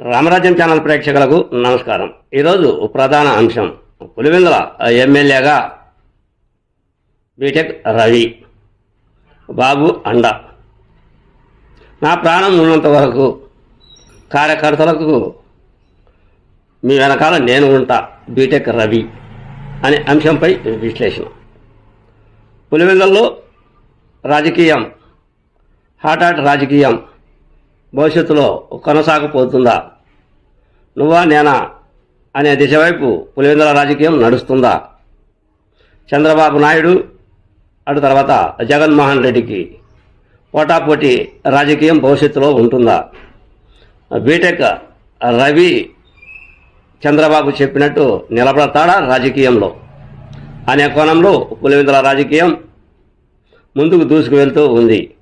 రామరాజ్యం channel ప్రేక్షకులకు నమస్కారం. ఈరోజు ప్రధాన అంశం. పులివెందుల ఎమ్మెల్యేగా బీటెక్ రవి బాబు అండ. నా ప్రాణం ఉన్నంత వరకు కార్యకర్తలకు మీ వెనకాల నేను ఉంటా బీటెక్ రవి అనే అంశంపై విశ్లేషణ. పులివెందుల్లో రాజకీయం హాటాట్ రాజకీయం భవిష్యత్తులో కొనసాగపోతుందా? నువ్వా నేనా? అనే దిశ వైపు పులివెందుల రాజకీయం నడుస్తుందా? చంద్రబాబు నాయుడు అటు తర్వాత జగన్మోహన్ రెడ్డికి పోటాపోటీ రాజకీయం భవిష్యత్తులో ఉంటుందా? బీటెక్ రవి చంద్రబాబు చెప్పినట్టు నిలబడతాడా రాజకీయంలో? అనే కోణంలో పులివెందుల రాజకీయం ముందుకు దూసుకు వెళ్తూ ఉంది.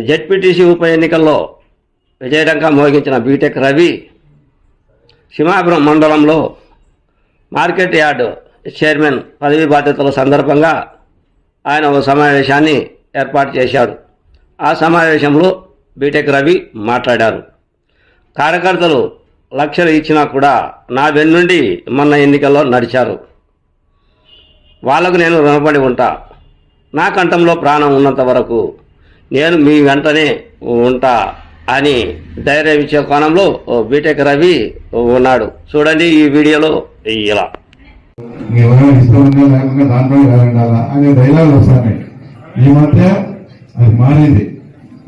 జెడ్పీటీసీ ఉప ఎన్నికల్లో విజయడంగా మోగించిన బీటెక్ రవి సింహాపురం మండలంలో మార్కెట్ యార్డ్ చైర్మన్ పదవి బాధ్యతల సందర్భంగా ఆయన ఒక సమావేశాన్ని ఏర్పాటు చేశారు. ఆ సమావేశంలో బీటెక్ రవి మాట్లాడారు. కార్యకర్తలు లక్షలు ఇచ్చినా కూడా నా వెన్నుండి మొన్న ఎన్నికల్లో నడిచారు. వాళ్ళకు నేను రుణపడి ఉంటా. నా కంఠంలో ప్రాణం ఉన్నంత వరకు నేను మీ వెంటనే ఉంటా అని ధైర్యం ఇచ్చే కోణంలో ఓ బీటెక్ రవి ఉన్నాడు. చూడండి ఈ వీడియోలో ఇలా. ఇష్టం అనే డైలాగ్ వస్తాయి ఈ మధ్య అది మారింది.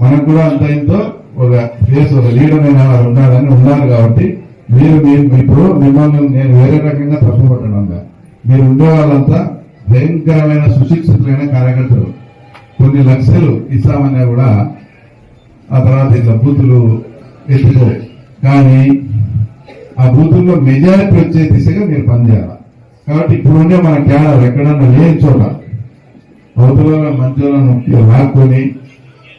మనకు కూడా అంత ఇంతో ఒక ఫేస్ ఒక లీడర్ అయిన వారు ఉన్నారని ఉన్నారు కాబట్టి మీరు ఇప్పుడు మిమ్మల్ని నేను వేరే రకంగా తప్పుపట్టడం మీరు ఉండే వాళ్ళంతా భయంకరమైన సుశిక్షితులైన కార్యకర్తలు. కొన్ని లక్షలు ఇస్తామన్నా కూడా ఆ తర్వాత ఇట్లా బూతులు ఎత్తుకో కానీ ఆ బూతుల్లో మెజారిటీ వచ్చే దిశగా మీరు పనిచేయాలి. కాబట్టి ఇప్పుడుండే మన కేడర్ ఎక్కడన్నా లేని చోట అవతల మంచోళ్ళను లాక్కొని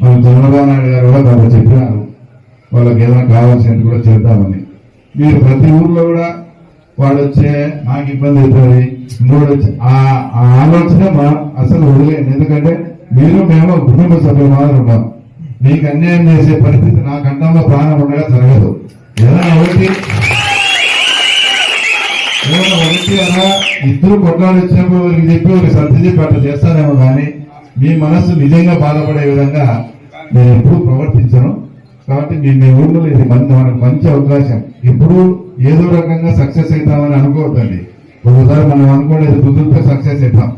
మన చంద్రబాబు నాయుడు గారు కూడా దాంట్లో చెప్పినారు. వాళ్ళకి ఏదైనా కావాల్సినట్టు కూడా చేద్దామని. మీరు ప్రతి ఊర్లో కూడా వాడు వచ్చే నాకు ఇబ్బంది అవుతుంది. ఇంకోటి వచ్చి ఆ ఆలోచన మా అసలు వదిలేదు. ఎందుకంటే మీరు మేము కుటుంబ సభ్యులు మాత్రం ఉన్నాం. మీకు అన్యాయం చేసే పరిస్థితి నా కంఠంలో ప్రాణం ఉండగా జరగదు. ఏదైనా ఒకటి ఏదైనా ఒకటి అలా ఇద్దరు కొట్లాడి వచ్చినప్పుడు చెప్పి ఒక సర్ది చెప్పి అట్లా చేస్తానేమో కానీ మీ మనస్సు నిజంగా బాధపడే విధంగా నేను ఎప్పుడు ప్రవర్తించను. కాబట్టి మీ మీ ఊళ్ళో ఇది మంచి మనకు మంచి అవకాశం. ఎప్పుడు ఏదో రకంగా సక్సెస్ అవుతామని అనుకోవద్దండి. ఒకసారి మనం అనుకోలేదు కుదిరితే సక్సెస్ అవుతాం.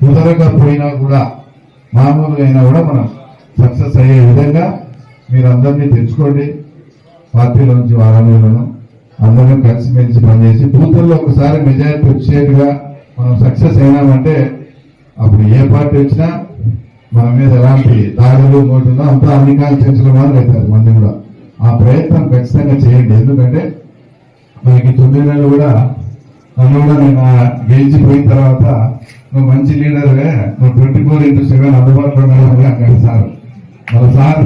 కుదరక పోయినా కూడా మామూలుగా అయినా కూడా మనం సక్సెస్ అయ్యే విధంగా మీరు అందరినీ తెచ్చుకోండి. పార్టీలోంచి వారాలను అందరం కలిసిమెలిసి పనిచేసి బూతుల్లో ఒకసారి మెజారిటీ వచ్చేట్టుగా మనం సక్సెస్ అయినామంటే అప్పుడు ఏ పార్టీ వచ్చినా మన మీద ఎలాంటి దాడులు మోటుందో అంతా అన్ని కాన్స్టిట్యూన్సీల మాదిరి అవుతారు మంది కూడా. ఆ ప్రయత్నం ఖచ్చితంగా చేయండి. ఎందుకంటే మనకి తొమ్మిది నెలలు కూడా నన్ను కూడా నేను గెలిచిపోయిన తర్వాత నువ్వు మంచి లీడర్వే. నువ్వు ట్వంటీ ఫోర్ ఇంటూ సెవెన్ అందుబాటులో ఉన్నావు అక్కడ సార్. మన సార్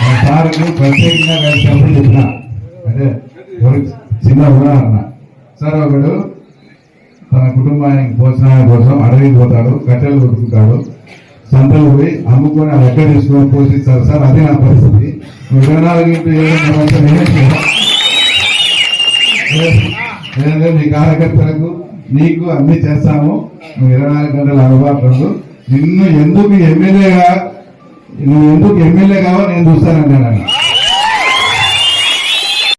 మన సార్కి ప్రత్యేకంగా కలిసినప్పుడు చెప్పిన. అంటే చిన్న ఉదాహరణ. సార్ ఒకడు తన కుటుంబానికి పోషణ కోసం అడవికి పోతాడు కట్టెలు కొట్టుకుంటాడు సంతలు పోయి అమ్ముకొని ఆ లెక్క తీసుకొని పోషిస్తారు. సార్ అదే నా పరిస్థితి. ఇరవై నాలుగు ఇంటూ ఏడు ఉన్నంత నేనే లేదంటే నీ కార్యకర్తలకు నీకు అన్ని చేస్తాము. నువ్వు ఇరవై నాలుగు గంటల అందుబాటులో నిన్ను ఎందుకు ఎమ్మెల్యేగా నువ్వు ఎందుకు ఎమ్మెల్యే కావో నేను చూస్తానన్నాను